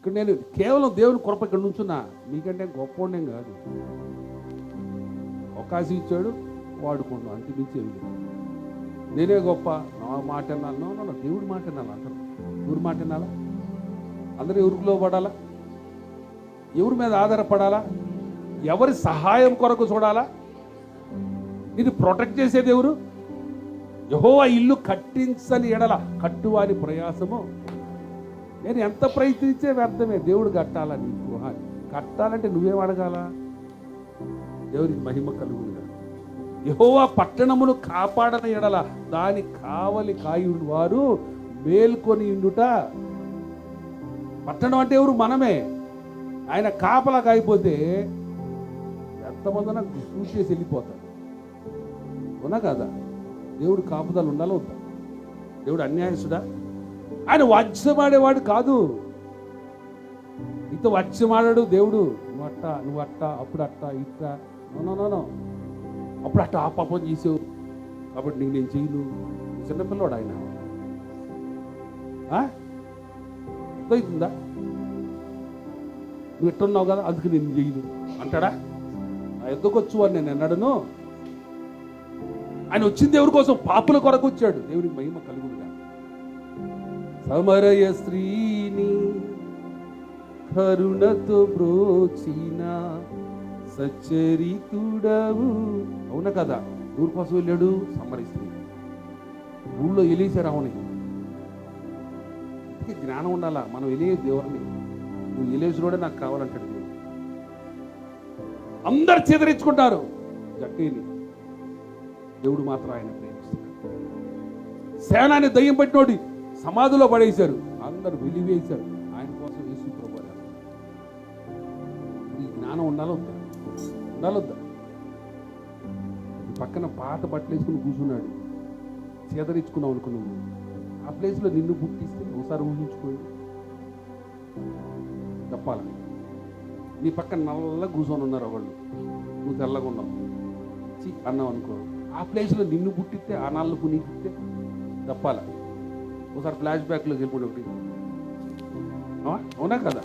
ఇక్కడ నేను కేవలం దేవుని కృప ఇక్కడ నుంచున్నా. మీకంటే గొప్ప కాదు. అవకాశం ఇచ్చాడు వాడుకున్నాను అంతే మించి నేనే గొప్ప నా మాట అన్నాను నో దేవుడి మాట అన్నాను అందరూ. ఎవరి మాట వినాలా? అందరూ ఎవరిలో పడాలా? ఎవరి మీద ఆధారపడాలా? ఎవరి సహాయం కొరకు చూడాలా? ఇది ప్రొటెక్ట్ చేసేది ఎవరు? యహో ఇల్లు కట్టించని ఎడల కట్టువాని ప్రయాసము నేను ఎంత ప్రయత్నించే వ్యర్థమే. దేవుడు కట్టాలా నీ గృహాన్ని కట్టాలంటే నువ్వేం అడగాల? దేవుడికి మహిమ కలుగునుగా యహోవా పట్టణమును కాపాడన ఎడల దాని కావలి కాయుడు వారు మేల్కొని ఉండుట. పట్టణం అంటే ఎవరు? మనమే. ఆయన కాపలా కాయిపోతే ఎంతమందిన చూసి చేసి వెళ్ళిపోతారు ఉన్నా కదా? దేవుడు కాపుదలు ఉండాలో వద్దా? దేవుడు అన్యాయసుడా ఆయన వాద్యమాడేవాడు కాదు. ఇంత వాద్యమాడాడు దేవుడు. నువ్వు అట్ట నువ్వు అట్ట అప్పుడు అట్ట ఇట్ట. నో అప్పుడు అట్ట ఆ పాపం చేసావు. కాబట్టి నీకు నేను చేయను. చిన్నపిల్లవాడు ఆయన. అర్థమవుతుందా? నువ్వు ఎట్టున్నావు కదా అందుకు నేను చేయను. అంటాడా? నా ఎందుకు అని నేను అన్నాడును ఆయన వచ్చింది దేవుడి కోసం పాపుల కొరకు వచ్చాడు. దేవునికి మహిమ కలుగుడుగా సమరయ స్త్రీని కరుణతో బ్రోచిన సచ్చరితుడవు. అవున కదా? ఊరి కోసం వెళ్ళాడు సమరయ స్త్రీ. ఊళ్ళో ఎలీసారు అవుని ఇంతకీ జ్ఞానం ఉండాలా? మనం వెళ్ళే దేవుడిని నువ్వు ఎలేసులోడే నాకు కావాలంటాడు దేవుడు. అందరు చేదరించుకుంటారు. జక్కీని దేవుడు మాత్రం ఆయన ప్రేమిస్తున్నాడు. సేనాన్ని దయ్యం పట్టినోడి. సమాధిలో పడేశారు. అందరు వెలివేశారు. ఆయన కోసం యేసు ప్రభు ఈ జ్ఞానం ఉండాలొద్దా ఉండాలొద్దా పక్కన పాత బట్టలు వేసుకుని కూర్చున్నాడు. చేదరించుకున్నావు అనుకో నువ్వు ఆ ప్లేస్లో నిన్ను గుర్తిస్తే ఒకసారి ఊహించుకోండి. చెప్పాలి. నీ పక్కన నల్ల కూర్చొని ఉన్నారు ఒకళ్ళు. నువ్వు తెల్లగా ఉన్నావు. చి అన్నావు అనుకో. ఆ ప్లేస్లో నిన్ను పుట్టిస్తే ఆ నల్లకు నీకు ఇస్తే ఒకసారి ఫ్లాష్ బ్యాక్లోకి వెళ్ళిపోయి ఒకటి. అవునా? కదా?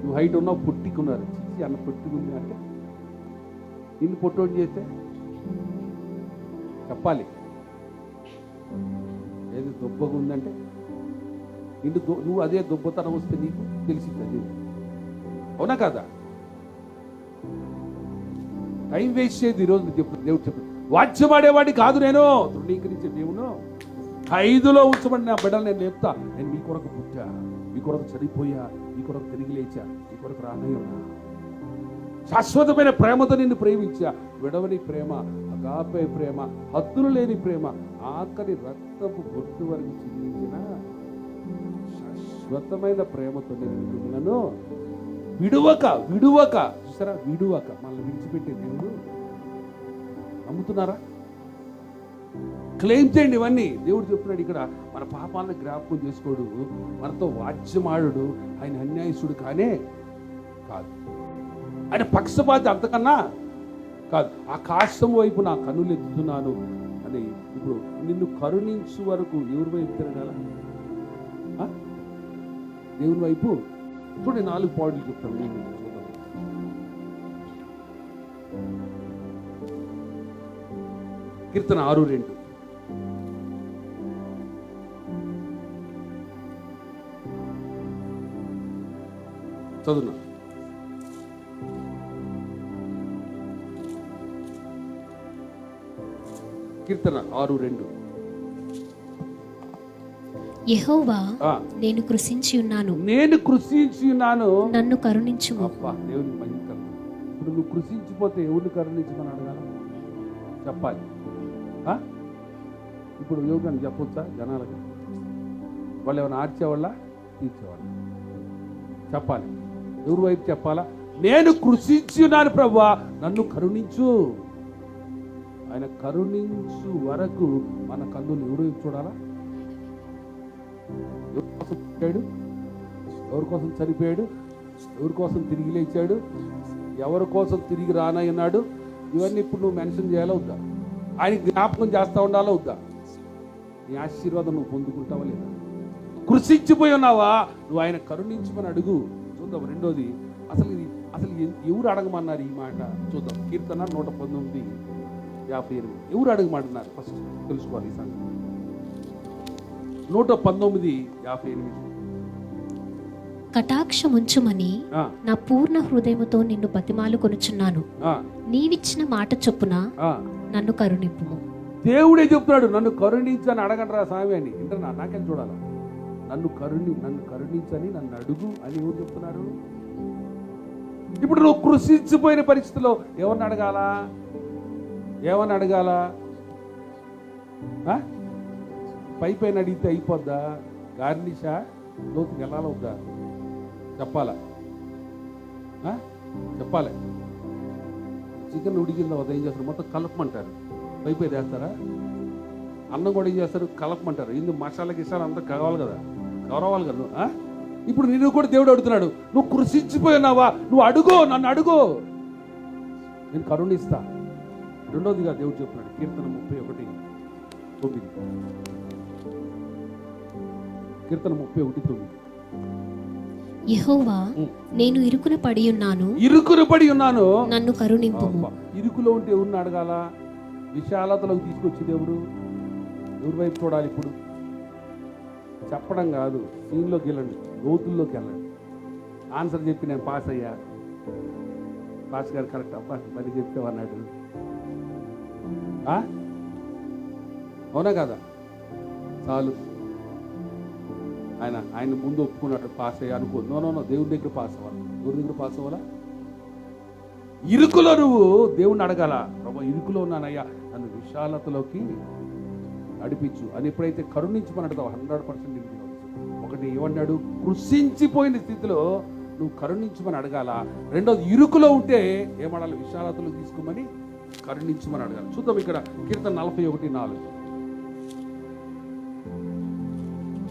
నువ్వు హైట్ ఉన్నావు పుట్టికున్నారు చిచ్చి అన్న పుట్టుకుంది అంటే నిన్ను పొట్టోటి చేస్తే? చెప్పాలి. ఏది దుబ్బగా ఉందంటే? నిన్ను నువ్వు అదే దుబ్బతనం వస్తే నీకు తెలిసింది అది. అవునా కదా? టైం వేస్ట్ చేయదు ఈరోజు చెప్పు దేవుడు చెప్పు వాచ్యమాడేవాడి కాదు నేను ధృవీకరించే దేవుడు ఐదులో ఉంచబడిన నా బిడ్డలు నేను లేపుతా. నేను మీ కొరకు పుట్టా. మీ కొరకు చనిపోయా. మీ కొరకు తిరిగి లేచా. మీ కొరకు రానయ్యున్నా శాశ్వతమైన ప్రేమతో నిన్ను ప్రేమించా. విడవని ప్రేమ అగాపే ప్రేమ హద్దులు లేని ప్రేమ ఆఖరి రక్తపు బొట్టు వరకు చిందించిన శాశ్వతమైన ప్రేమతో నేను మిమ్మల్ని విడువక విడువక. చూసారా? విడువక. మనల్ని విడిచిపెట్టే దేవుడు. నమ్ముతున్నారా? క్లెయిమ్ చేయండి ఇవన్నీ. దేవుడు చెప్తున్నాడు ఇక్కడ మన పాపాలను జ్ఞాపకం చేసుకోడు మనతో వాచ్యమాడు ఆయన అన్యాయసుడు కానే కాదు. ఆయన పక్షపాతి అంతకన్నా కాదు. ఆకాశం వైపు నా కన్నులు ఎత్తుతున్నాను అని ఇప్పుడు నిన్ను కరుణించు వరకు ఎవరి వైపు తిరగాల? దేవుని వైపు? చూడండి నాలుగు పాయింట్లు చెప్తాను నేను. కీర్తన ఆరు రెండు. చదువునా? కీర్తన ఆరు రెండు. యెహోవా నేను కృషించి ఉన్నాను. నేను కృషించి ఉన్నాను. నన్ను కరుణించుము. అబ్బా దేవుని మహిమ కలుగు. ఇప్పుడు నువ్వు కృషించిపోతే ఎవరిని కరుణించమని అడగాల? చెప్పాలి? ఇప్పుడు యోగాన్ని చెప్పొచ్చా జనాలకి? వాళ్ళు ఏమైనా ఆర్చేవాళ్ళ? తీర్చేవాళ్ళ? చెప్పాలి. ఎవరి వైపు చెప్పాలా? నేను కృషించున్నాను ప్రభా. నన్ను కరుణించు. ఆయన కరుణించు వరకు మన కన్నులు ఎవరు చూడాలా? ఎవరి కోసం పుట్టాడు? ఎవరి కోసం చనిపోయాడు? ఎవరి కోసం తిరిగి లేచాడు? ఎవరి కోసం తిరిగి రానయ్యన్నాడు? ఇవన్నీ ఇప్పుడు నువ్వు మెన్షన్ చేయాలా వద్దా? ఆయన జ్ఞాపకం చేస్తా ఉండాలా వద్దా? నీ ఆశీర్వాదం నువ్వు పొందుకుంటావా లేదా? కృషించిపోయి ఉన్నావా? నువ్వు ఆయన కరుణించమని అడుగు. చూద్దాం రెండోది అసలు ఇది అసలు ఎవరు అడగమన్నారు ఈ మాట? చూద్దాం కీర్తన నూట పంతొమ్మిది యాభై ఎనిమిది. ఎవరు అడగమంటున్నారు ఫస్ట్ తెలుసుకోవాలి ఈ సంగతి. నూట పంతొమ్మిది యాభై ఎనిమిది. కటాక్షముంచుమని నా పూర్ణ హృదయముతో నిన్ను బతిమాలు కొనుచున్నాను. నీవిచ్చిన మాట చొప్పున ఆ. నన్ను కరుణింపు దేవుడే చెప్తున్నాడు నన్ను కరుణించని అడగండిరా స్వామి అని. ఇంటర్నా నాకేం చూడాలా? నన్ను కరుణి నన్ను కరుణించని నన్ను అడుగు అని ఎవరు చెప్తున్నారు? ఇప్పుడు నువ్వు కృషించిపోయిన పరిస్థితిలో ఎవరిని అడగాల? ఏమని అడగాల? పై పైన అడిగితే అయిపోద్దా? గార్నిషా? లోతుకి వెళ్ళాలవుద్దా చెప్పాలా? చెప్పాలి. చికెన్ ఉడికిందా వద్దా ఏం చేస్తారు? మొత్తం కలపమంటారు. పైపై తెస్తారా వేస్తారా? అన్నం కూడా ఏం చేస్తారు? కలపమంటారు. ఇందు మసాలా గిసాలు అంతా కావాలి కదా. కవరవాలి కదా నువ్వు, ఇప్పుడు నేను కూడా దేవుడు అడుగుతున్నాడు నువ్వు కృషించిపోయినావా? నువ్వు అడుగో నన్ను అడుగో. నేను కరుణిస్తా రెండోదిగా దేవుడు చెప్తున్నాడు కీర్తన ముప్పై ఒకటి తొమ్మిది. కీర్తన ముప్పై ఒకటి తొమ్మిది. యెహోవా. నేను ఇరుకున పడి ఉన్నాను. ఇరుకును పడి ఉన్నాను. నన్ను కరుణింపుము. అబ్బా, ఇరుకులో ఉంటే ఎవరిని అడగాల విశాలతలోకి తీసుకొచ్చింది ఎవరు ఎవరి వైపు చూడాలి ఇప్పుడు? చెప్పడం కాదు సీన్లోకి వెళ్ళండి లోతుల్లోకి వెళ్ళండి. ఆన్సర్ చెప్పి నేను పాస్ అయ్యా. పాస్ గారు కరెక్ట్ అబ్బా పని చెప్తే అన్నాడు? అవునా కదా? చాలు. ఆయన ఆయన ముందు ఒప్పుకున్నాడు పాస్ అయ్యా అనుకో నో నో నో దేవుడి దగ్గర పాస్ అవ్వాలి. దేవుడి దగ్గర పాస్ అవ్వాలా? ఇరుకులో నువ్వు దేవుణ్ణి అడగాల. ప్రభా ఇరుకులో ఉన్నానయ్యా. నన్ను విశాలతలోకి నడిపించు. అని ఎప్పుడైతే కరుణించమని అడుగుతావు హండ్రెడ్ పర్సెంట్ ఒకటి ఏమన్నాడు కృషించిపోయిన స్థితిలో నువ్వు కరుణించమని అడగాల. రెండోది ఇరుకులో ఉంటే ఏమడాలి విశాలతలు తీసుకోమని కరుణించమని అడగాలి. చూద్దాం ఇక్కడ కీర్తన నలభై ఒకటి నాలుగు.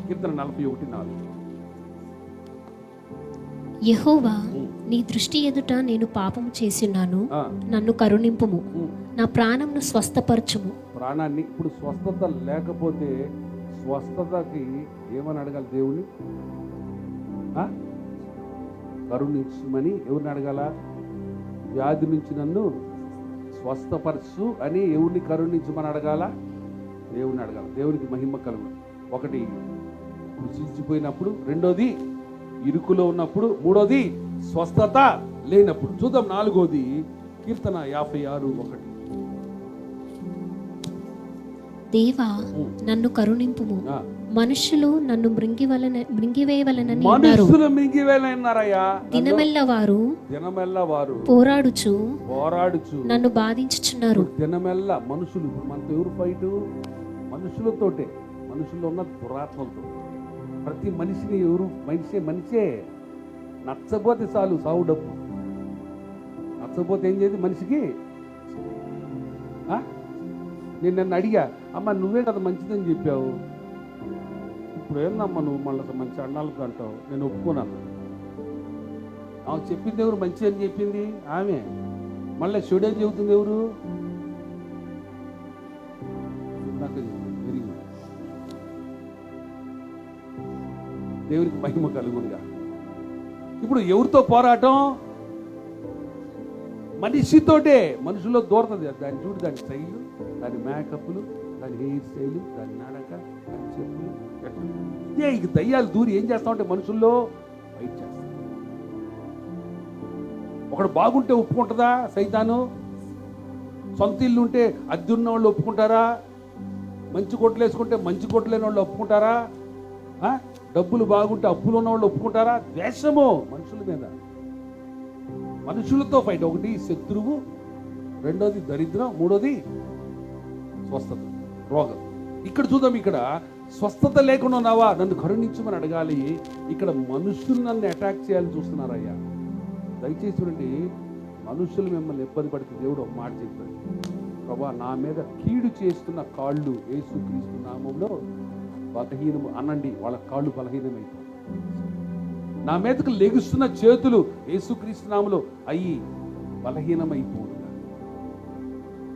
కీర్తన నలభై ఒకటి నాలుగు. యెహోవా నీ దృష్టి ఎదుట నేను పాపము చేసిన్నాను ఆ, నన్ను కరుణింపుము. ఉమ్. నా ప్రాణంను స్వస్థపరచుము. ప్రాణాన్ని ఇప్పుడు స్వస్థత లేకపోతే స్వస్థతకి ఏమని అడగాలి దేవుని? కరుణించమని ఎవరిని అడగాల? వ్యాధి నుంచి నన్ను స్వస్థపరచు అని ఎవరిని కరుణించమని అడగాల? దేవుని అడగాలి. దేవునికి మహిమ కలుగు ఒకటి కృషించిపోయినప్పుడు రెండోది ఇరుకులో ఉన్నప్పుడు మూడోది స్వస్థత లేనప్పుడు. చూద్దాం నాలుగోది కీర్తన యాభై ఆరు ఒకటి. దేవా. నన్ను కరుణింపుము. ఆ. మనుషులు నన్ను మృంగివలన మృంగివేయవలనని మనుషులు మింగివేలన్నారయ్యా దినమెల్ల వారు దినమెల్ల వారు పోరాడుచు. పోరాడుచు. నన్ను బాధించుచున్నారు. దినమెల్ల మనుషులు మనతో ఎవరు ఫైట్. మనుషులతోటే. మనుషుల్లో ఉన్న దురాత్మలతో ప్రతి మనిషిని ఎవరు మనిషే మనిషే. నచ్చపోతే చాలు సావు డబ్బు. నచ్చపోతే ఏం చేయదు మనిషికి? నేను నన్ను అడిగా అమ్మ నువ్వే కదా మంచిదని చెప్పావు. ఇప్పుడు ఏందమ్మా నువ్వు మళ్ళీ మంచి అన్నాలకు అంటావు? నేను ఒప్పుకున్నాను. ఆమె చెప్పింది ఎవరు మంచి అని చెప్పింది? ఆమె. మళ్ళీ చెడు అని చెబుతుంది ఎవరు? దేవునికి మహిమ కలుగునుగా. ఇప్పుడు ఎవరితో పోరాటం? మనిషితోటే. మనుషుల్లో దూరతుంది దాన్ని చూడు దాని స్టైల్ దాని మేకప్లు దాని హెయిర్ స్టైల్ దాని నడక దాని చెప్పులు ఏ ఇక దయ్యాలు దూరి ఏం చేస్తా ఉంటే మనుషుల్లో? ఫైట్ చేస్తాం. ఒకడు బాగుంటే ఒప్పుకుంటుందా సైతాను? సొంత ఇల్లు ఉంటే అద్దె ఉన్న వాళ్ళు ఒప్పుకుంటారా? మంచి కొట్లు వేసుకుంటే మంచి కొట్లు లేని వాళ్ళు ఒప్పుకుంటారా? డబ్బులు బాగుంటే అప్పులు ఉన్న వాళ్ళు ఒప్పుకుంటారా? ద్వేషము మనుషుల మీద. మనుషులతో ఫైట్ ఒకటి శత్రువు రెండోది దరిద్రం మూడోది స్వస్థత రోగం. ఇక్కడ చూద్దాం ఇక్కడ. స్వస్థత లేకుండా ఉన్నావా? నన్ను కరుణించమని అడగాలి. ఇక్కడ మనుషులు నన్ను అటాక్ చేయాలని చూస్తున్నారయ్యా. దయచేసి చూడండి మనుషులు మిమ్మల్ని ఇబ్బంది పడితే దేవుడు ఒక మాట చెప్తాడు. ప్రభా నా మీద కీడు చేస్తున్న కాళ్ళు యేసుక్రీస్తు నామంలో బలహీనము అనండి వాళ్ళ కాళ్ళు బలహీనమైపోయి నా మీదకు లెగుస్తున్న చేతులు యేసుక్రీస్తునాములో అయ్యి బలహీనమైపోను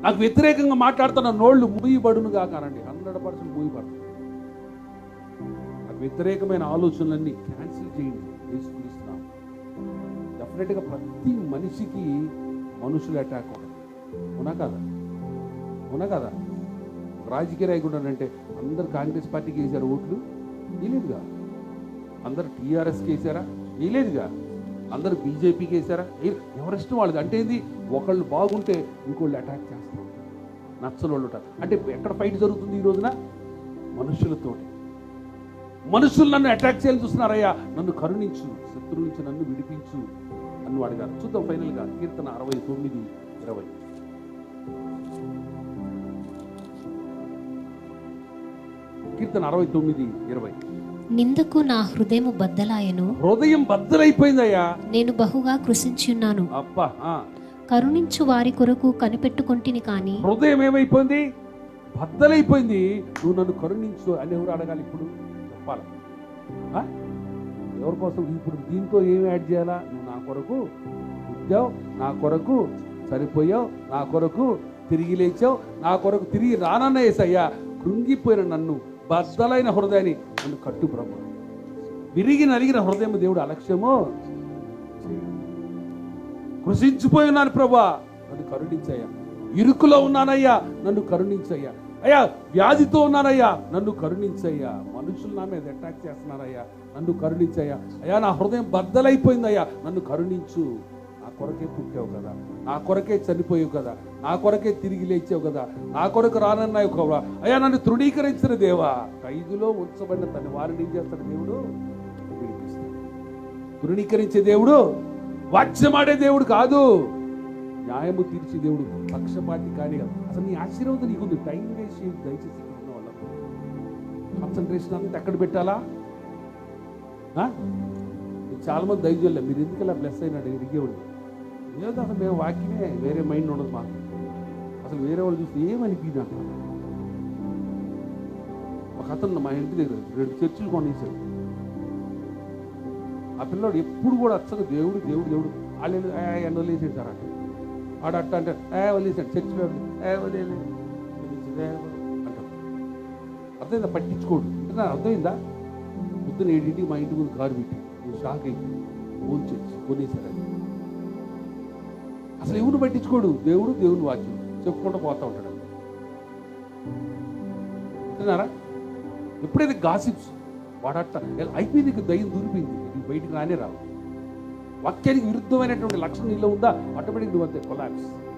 నాకు వ్యతిరేకంగా మాట్లాడుతున్న నోళ్ళు మూయబడునుగా కానండి హండ్రెడ్ పర్సెంట్ మూయబడదు వ్యతిరేకమైన ఆలోచనలన్నీ క్యాన్సిల్ చేయండి యేసుక్రీస్తునాము డెఫినెట్గా ప్రతి మనిషికి మనుషులు అటాక్ ఉండదు అవునా కదా? అవునా కదా? రాజకీయ నాయకుడు అంటే అందరు కాంగ్రెస్ పార్టీకి వేశారు ఓట్లు? వేయలేదుగా అందరు టీఆర్ఎస్కి వేశారా? వేయలేదుగా అందరు బీజేపీకి వేశారా? ఎవరిష్టం వాళ్ళది? అంటే ఏంది? ఒకళ్ళు బాగుంటే ఇంకోళ్ళు అటాక్ చేస్తూ ఉంటారు నచ్చని వాళ్ళు ఉంటారు. అంటే ఎక్కడ ఫైట్ జరుగుతుంది ఈ రోజున? మనుషులతోటి. మనుషులు నన్ను అటాక్ చేయాలని చూస్తున్నారయ్యా. నన్ను కరుణించు. శత్రువు నుంచి నన్ను విడిపించు అని అడిగారు చూద్దాం ఫైనల్గా కీర్తన అరవై తొమ్మిది ఇరవై. కీర్తన అరవై తొమ్మిది ఇరవై. నిందకు నా హృదయము బద్దలాయను. హృదయం బద్దలైపోయిందయ్యా. నేను బహుగా కృషించున్నాను అబ్బా. కరుణించు వారి కొరకు కనిపెట్టుకొంటిని కాని. హృదయం ఏమైపోయింది? బద్దలైపోయింది. నువ్వు నన్ను కరుణించు అని ఎవరు అడగాలి ఇప్పుడు. చెప్పాలి? ఎవరి కోసం? ఇప్పుడు దీంతో ఏమి యాడ్ చేయాలా? నువ్వు నా కొరకు పుట్టావు నా కొరకు సరిపోయావు నా కొరకు తిరిగి లేచావు నా కొరకు తిరిగి రానన్న ఏసయ్యా కృంగిపోయిన నన్ను బద్దలైన హృదయాన్ని నన్ను కట్టు బ్రహ్మ విరిగి నలిగిన హృదయం దేవుడు అలక్ష్యము కృషించిపోయి ఉన్నాను ప్రభా నన్ను కరుణించయ్యా. ఇరుకులో ఉన్నానయ్యా నన్ను కరుణించయ్యా. అయ్యా వ్యాధితో ఉన్నానయ్యా నన్ను కరుణించయ్యా. మనుషులు నా మీద అటాక్ చేస్తున్నారయ్యా నన్ను కరుణించయ్యా. అయ్యా నా హృదయం బద్దలైపోయిందయ్యా నన్ను కరుణించు. కొరకే పుట్టావు కదా. నా కొరకే చనిపోయావు కదా. నా కొరకే తిరిగి లేచావు కదా. నా కొరకు రానన్నావు కదా అయ్యా నన్ను తృణీకరించిన దేవా. ఖైదులో ఉంచబడిన తన వారిని ఏం చేస్తాడు దేవుడు? విడిపిస్తాడు. తృణీకరించే దేవుడు వాచ్యమాడే దేవుడు కాదు. న్యాయము తీర్చే దేవుడు పక్షపాతి కాని కాదు. అసలు నీ ఆశీర్వాదం నీకుంది. టైం వేస్ట్ దయచేసి కాన్సన్ట్రేషన్ అంతా ఎక్కడ పెట్టాలా? ఆ? చాలా మంది దయచేయలే మీరు ఎందుకు ఇలా బ్లెస్ అయినాడు ఎరిగేవాళ్ళు ఏదో అసలు మేము వాక్యమే వేరే మైండ్ ఉండదు మాకు. అసలు వేరే వాళ్ళు చూస్తే ఏమనిపించింది అంట ఒక అతను మా ఇంటి దగ్గర రెండు చర్చిలు కొనేసాడు ఆ పిల్లోడు ఎప్పుడు కూడా అచ్చగా దేవుడు దేవుడు దేవుడు. వాళ్ళు ఎండ వదిలేసాడు సార్ అంటే ఆడ అట్ట అంటే ఏ వదిలేసాడు చర్చిలో ఏ వదిలేదు అంటాడు. అర్థమైందా? పట్టించుకోడు. అంటే అర్థమైందా? పొద్దున ఏడింటికి మా ఇంటి ముందు కారు పెట్టి నేను షాక్ అయింది ఫోన్ చర్చి కొనేసాడు అసలు ఎవరు పట్టించుకోడు? దేవుడు దేవుని వాక్యం. చెప్పుకుంటూ పోతా ఉంటాడు. అంటున్నారా ఎప్పుడైతే గాసిప్స్ వాడట్ట అయిపోయింది ఇక దయ్యం దూరిపోయింది. ఇది బయటికి రానే రావు. వాక్యానికి విరుద్ధమైనటువంటి లక్షణం నీలో ఉందా? ఆటోమేటిక్ నువ్వు అంతే కొలాప్స్.